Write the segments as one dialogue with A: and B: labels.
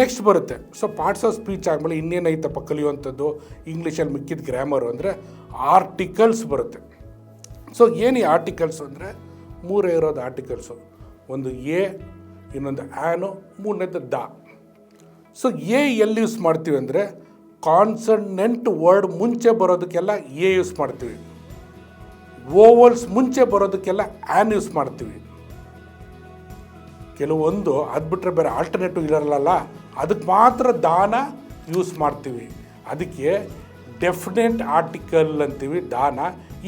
A: Next ಬರುತ್ತೆ. So parts of speech ಆದಮೇಲೆ ಇನ್ನೇನೈತಪ್ಪ ಕಲಿಯುವಂಥದ್ದು ಇಂಗ್ಲೀಷಲ್ಲಿ ಮಿಕ್ಕಿದ ಗ್ರಾಮರು ಅಂದರೆ ಆರ್ಟಿಕಲ್ಸ್ ಬರುತ್ತೆ. ಸೊ ಏನು ಈ ಆರ್ಟಿಕಲ್ಸ್ ಅಂದರೆ? ಮೂರೇ ಇರೋದು ಆರ್ಟಿಕಲ್ಸು ಒಂದು ಎ, ಇನ್ನೊಂದು ಆ್ಯನು ಮೂರನೇದು ದ. ಸೊ ಎ ಎಲ್ಲಿ ಯೂಸ್ ಮಾಡ್ತೀವಿ ಅಂದರೆ ಕಾನ್ಸನೆಂಟ್ ವರ್ಡ್ ಮುಂಚೆ ಬರೋದಕ್ಕೆಲ್ಲ ಎ ಯೂಸ್ ಮಾಡ್ತೀವಿ. ಓವಲ್ಸ್ ಮುಂಚೆ ಬರೋದಕ್ಕೆಲ್ಲ ಆ್ಯನ್ ಯೂಸ್ ಮಾಡ್ತೀವಿ. ಕೆಲವೊಂದು ಅದು ಬಿಟ್ಟರೆ ಬೇರೆ ಆಲ್ಟರ್ನೇಟಿವ್ ಇರಲ್ಲ ಅದಕ್ಕೆ ಮಾತ್ರ ದಾನ ಯೂಸ್ ಮಾಡ್ತೀವಿ. ಅದಕ್ಕೆ ಡೆಫಿನೆಟ್ ಆರ್ಟಿಕಲ್ ಅಂತೀವಿ, ದಾನ.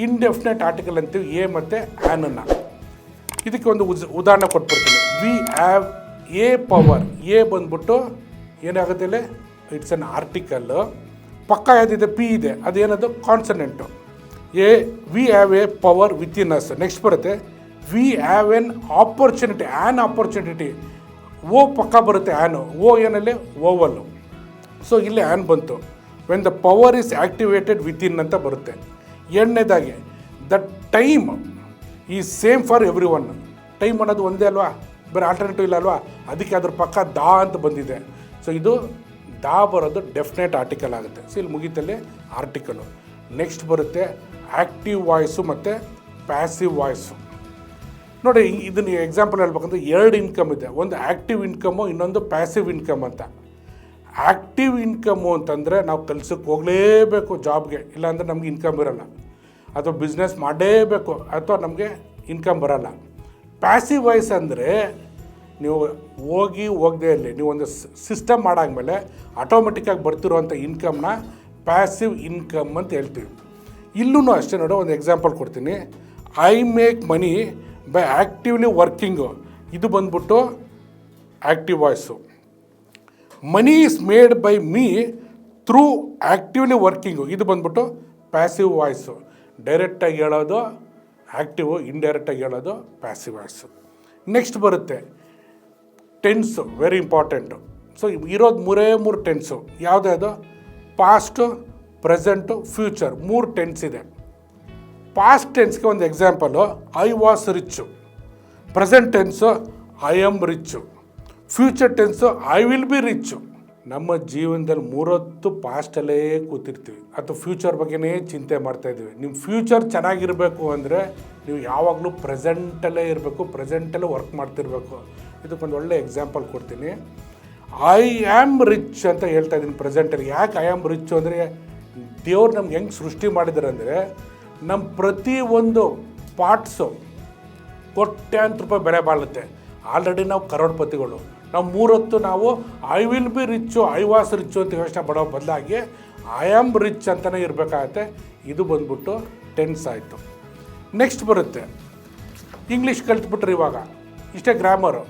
A: ಇನ್ಡೆಫಿನೆಟ್ ಆರ್ಟಿಕಲ್ ಅಂತೀವಿ, ಎ ಮತ್ತು ಆ್ಯನನ್ನು ಇದಕ್ಕೆ ಒಂದು ಉಜ್, ಉದಾಹರಣೆ ಕೊಟ್ಬಿಡ್ತೀನಿ. We have a power a ಬಂದ್ಬಿಟ್ಟು ಏನಾಗುತ್ತೆ ಇಟ್ಸ್ ಅನ್ ಆರ್ಟಿಕಲ್ಲು ಪಕ್ಕ ಯಾವುದಿದೆ? ಪಿ ಇದೆ. ಅದೇನದು? Consonant a we have a power within us next ಬರುತ್ತೆ. We have an opportunity an opportunity O ಪಕ್ಕ ಬರುತ್ತೆ ಆ್ಯನು ಓ ಏನಲ್ಲಿ ಓವಲ್ಲು ಸೊ ಇಲ್ಲಿ ಆ್ಯನ್ ಬಂತು. When the power is activated within ಅಂತ ಬರುತ್ತೆ. ಎರಡನೇದಾಗಿ ದ ಟೈಮ್ ಈ same for every one time ಅನ್ನೋದು ಒಂದೇ ಅಲ್ವಾ? ಬೇರೆ ಆಲ್ಟರ್ನೇಟಿವ್ ಇಲ್ಲ ಅಲ್ವಾ? ಅದಕ್ಕೆ ಅದ್ರ ಪಕ್ಕ ದಾ ಅಂತ ಬಂದಿದೆ. ಸೊ ಇದು ದಾ ಬರೋದು ಡೆಫಿನೆಟ್ ಆರ್ಟಿಕಲ್ ಆಗುತ್ತೆ. ಸೊ ಇಲ್ಲಿ ಮುಗಿತಲ್ಲಿ ಆರ್ಟಿಕಲು ನೆಕ್ಸ್ಟ್ ಬರುತ್ತೆ ಆ್ಯಕ್ಟಿವ್ ವಾಯ್ಸು ಮತ್ತು ಪ್ಯಾಸಿವ್ ವಾಯ್ಸು ನೋಡಿ, ಇದನ್ನ ಎಕ್ಸಾಂಪಲ್ ಹೇಳ್ಬೇಕಂದ್ರೆ ಎರಡು ಇನ್ಕಮ್ ಇದೆ. ಒಂದು ಆ್ಯಕ್ಟಿವ್ ಇನ್ಕಮು ಇನ್ನೊಂದು ಪ್ಯಾಸಿವ್ ಇನ್ಕಮ್ ಅಂತ. ಆ್ಯಕ್ಟಿವ್ ಇನ್ಕಮು ಅಂತಂದರೆ ನಾವು ಕೆಲಸಕ್ಕೆ ಹೋಗಲೇಬೇಕು ಜಾಬ್ಗೆ ಇಲ್ಲಾಂದರೆ ನಮಗೆ ಇನ್ಕಮ್ ಇರೋಲ್ಲ. ಅಥವಾ ಬಿಸ್ನೆಸ್ ಮಾಡಲೇಬೇಕು ಅಥವಾ ನಮಗೆ ಇನ್ಕಮ್ ಬರೋಲ್ಲ. ಪ್ಯಾಸಿವ್ ವಾಯ್ಸ್ ಅಂದರೆ ನೀವು ಹೋಗಿ ಹೋಗದೇ ಇರಲಿ. ನೀವು ಒಂದು ಸಿಸ್ಟಮ್ ಮಾಡಾದ್ಮೇಲೆ ಆಟೋಮೆಟಿಕ್ಕಾಗಿ ಬರ್ತಿರುವಂಥ ಇನ್ಕಮ್ನ ಪ್ಯಾಸಿವ್ ಇನ್ಕಮ್ ಅಂತ ಹೇಳ್ತೀವಿ. ಇಲ್ಲೂ ಅಷ್ಟೇ ನೋಡು, ಒಂದು ಎಕ್ಸಾಂಪಲ್ ಕೊಡ್ತೀನಿ. I make money by actively working. ಇದು ಬಂದ್ಬಿಟ್ಟು active voice. Money is made by me through actively working. ಇದು ಬಂದ್ಬಿಟ್ಟು ಪ್ಯಾಸಿವ್ ವಾಯ್ಸು. ಡೈರೆಕ್ಟಾಗಿ ಹೇಳೋದು ಆ್ಯಕ್ಟಿವು ಇಂಡೈರೆಕ್ಟಾಗಿ ಹೇಳೋದು ಪ್ಯಾಸಿವ್ ವಾಯ್ಸು. ನೆಕ್ಸ್ಟ್ ಬರುತ್ತೆ ಟೆನ್ಸು, ವೆರಿ ಇಂಪಾರ್ಟೆಂಟು. ಸೊ, ಇರೋದು ಮೂರೇ ಮೂರು ಟೆನ್ಸು. ಯಾವುದ್ಯಾವುದು ಪಾಸ್ಟು, ಪ್ರೆಸೆಂಟು, ಫ್ಯೂಚರ್. ಮೂರು ಟೆನ್ಸ್ ಇದೆ. ಪಾಸ್ಟ್ ಟೆನ್ಸ್ಗೆ ಒಂದು example I was rich present tense I am rich future tense I will be rich ನಮ್ಮ ಜೀವನದಲ್ಲಿ ಮೂರೊತ್ತು ಪಾಸ್ಟಲ್ಲೇ ಕೂತಿರ್ತೀವಿ. ಅಥವಾ ಫ್ಯೂಚರ್ ಬಗ್ಗೆನೇ ಚಿಂತೆ ಮಾಡ್ತಾ ಇದ್ದೀವಿ. ನಿಮ್ಮ ಫ್ಯೂಚರ್ ಚೆನ್ನಾಗಿರಬೇಕು ಅಂದರೆ ನೀವು ಯಾವಾಗಲೂ ಪ್ರೆಸೆಂಟಲ್ಲೇ ಇರಬೇಕು ಪ್ರೆಸೆಂಟಲ್ಲೇ ವರ್ಕ್ ಮಾಡ್ತಿರ್ಬೇಕು. ಇದಕ್ಕೊಂದು ಒಳ್ಳೆ ಎಕ್ಸಾಂಪಲ್ ಕೊಡ್ತೀನಿ. ಐ ಆ್ಯಮ್ ರಿಚ್ ಅಂತ ಹೇಳ್ತಾ ಇದ್ದೀನಿ ಪ್ರೆಸೆಂಟಲ್ಲಿ ಯಾಕೆ ಐ ಆಮ್ ರಿಚ್ ಅಂದರೆ ದೇವ್ರು ನಮ್ಗೆ ಹೆಂಗೆ ಸೃಷ್ಟಿ ಮಾಡಿದ್ದಾರೆ ಅಂದರೆ ನಮ್ಮ ಪ್ರತಿ ಒಂದು ಪಾರ್ಟ್ಸು ಕೋಟ್ಯಾಂತರ ರೂಪಾಯಿ ಬೆಲೆ ಬಾಳುತ್ತೆ. ಆಲ್ರೆಡಿ ನಾವು ಕರೋಡ್ಪತಿಗಳು. ನಾವು ಮೂರೊತ್ತು ನಾವು I will be rich I was rich ಅಂತ ಯೋಚನೆ ಪಡೋ ಬದಲಾಗಿ ಐ ಆಮ್ ರಿಚ್ ಅಂತಲೇ ಇರಬೇಕಾಗತ್ತೆ. ಇದು ಬಂದ್ಬಿಟ್ಟು ಟೆನ್ಸ್ ಆಯಿತು. ನೆಕ್ಸ್ಟ್ ಬರುತ್ತೆ. ಇಂಗ್ಲೀಷ್ ಕಲ್ತ್ಬಿಟ್ರೆ ಇವಾಗ. ಇಷ್ಟೇ ಗ್ರಾಮರು.